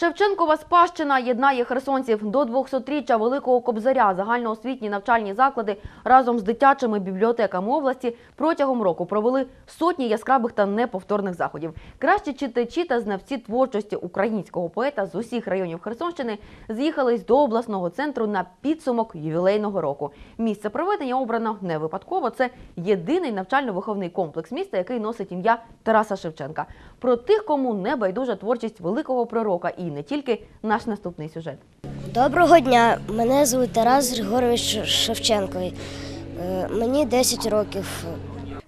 Шевченкова спадщина єднає херсонців до 200-річчя Великого Кобзаря. Загальноосвітні навчальні заклади разом з дитячими бібліотеками області протягом року провели сотні яскравих та неповторних заходів. Кращі читачі та знавці творчості українського поета з усіх районів Херсонщини з'їхались до обласного центру на підсумок ювілейного року. Місце проведення обрано не випадково. Це єдиний навчально-виховний комплекс міста, який носить ім'я Тараса Шевченка. Про тих, кому не байдужа творчість великого пророка, і не тільки наш наступний сюжет. Доброго дня, мене звуть Тарас Григорович Шевченко. Е, Мені 10 років.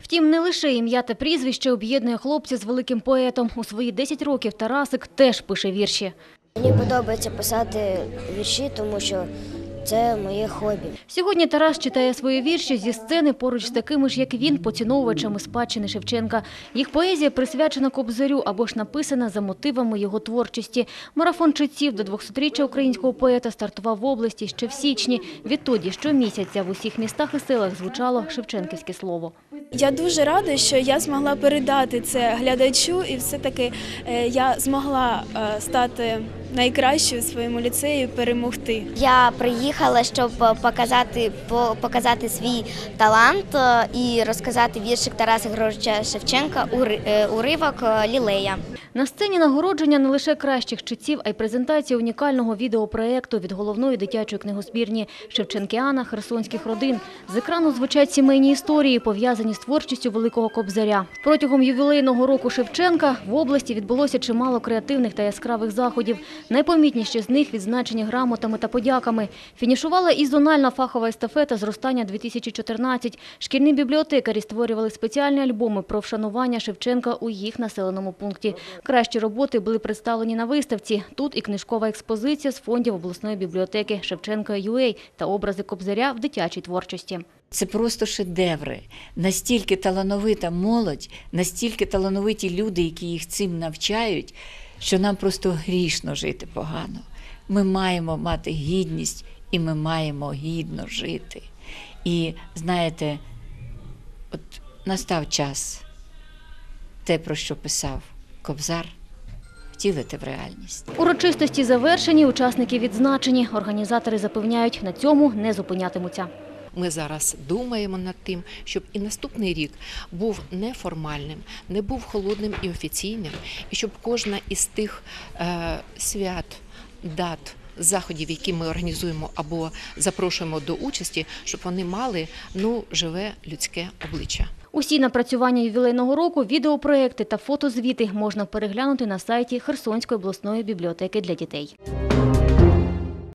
Втім, не лише ім'я та прізвище об'єднує хлопця з великим поетом. У свої 10 років Тарасик теж пише вірші. Мені подобається писати вірші, тому що це моє хобі. Сьогодні Тарас читає свої вірші зі сцени поруч з такими ж, як він, поціновувачами спадщини Шевченка. Їх поезія присвячена Кобзарю або ж написана за мотивами його творчості. Марафон читців до 200-річчя українського поета стартував в області ще в січні. Відтоді щомісяця в усіх містах і селах звучало шевченківське слово. Я дуже рада, що я змогла передати це глядачу, і все-таки е, я змогла е, стати найкращою в своєму ліцеї, перемогти. Я приїхала, щоб показати, по- показати свій талант е, і розказати віршик Тараса Григоровича Шевченка «Ури- уривок Лілея. На сцені нагородження не лише кращих читців, а й презентація унікального відеопроекту від головної дитячої книгозбірні Шевченкіана херсонських родин. З екрану звучать сімейні історії, пов'язані з творчістю Великого Кобзаря. Протягом ювілейного року Шевченка в області відбулося чимало креативних та яскравих заходів. Найпомітніші з них відзначені грамотами та подяками. Фінішувала і зональна фахова естафета зростання 2014. Шкільні бібліотекарі створювали спеціальні альбоми про вшанування Шевченка у їх населеному пункті. Кращі роботи були представлені на виставці. Тут і книжкова експозиція з фондів обласної бібліотеки Шевченка ЮЕЙ та образи Кобзаря в дитячій творчості. Це просто шедеври. Настільки талановита молодь, настільки талановиті люди, які їх цим навчають, що нам просто грішно жити погано. Ми маємо мати гідність і ми маємо гідно жити. І знаєте, от настав час те, про що писав Кобзар, втілити в реальність. Урочистості завершені, учасники відзначені. Організатори запевняють, на цьому не зупинятимуться. Ми зараз думаємо над тим, щоб і наступний рік був неформальним, не був холодним і офіційним, і щоб кожна із тих е, свят, дат, заходів, які ми організуємо або запрошуємо до участі, щоб вони мали ну живе людське обличчя. Усі напрацювання ювілейного року, відеопроекти та фотозвіти можна переглянути на сайті Херсонської обласної бібліотеки для дітей.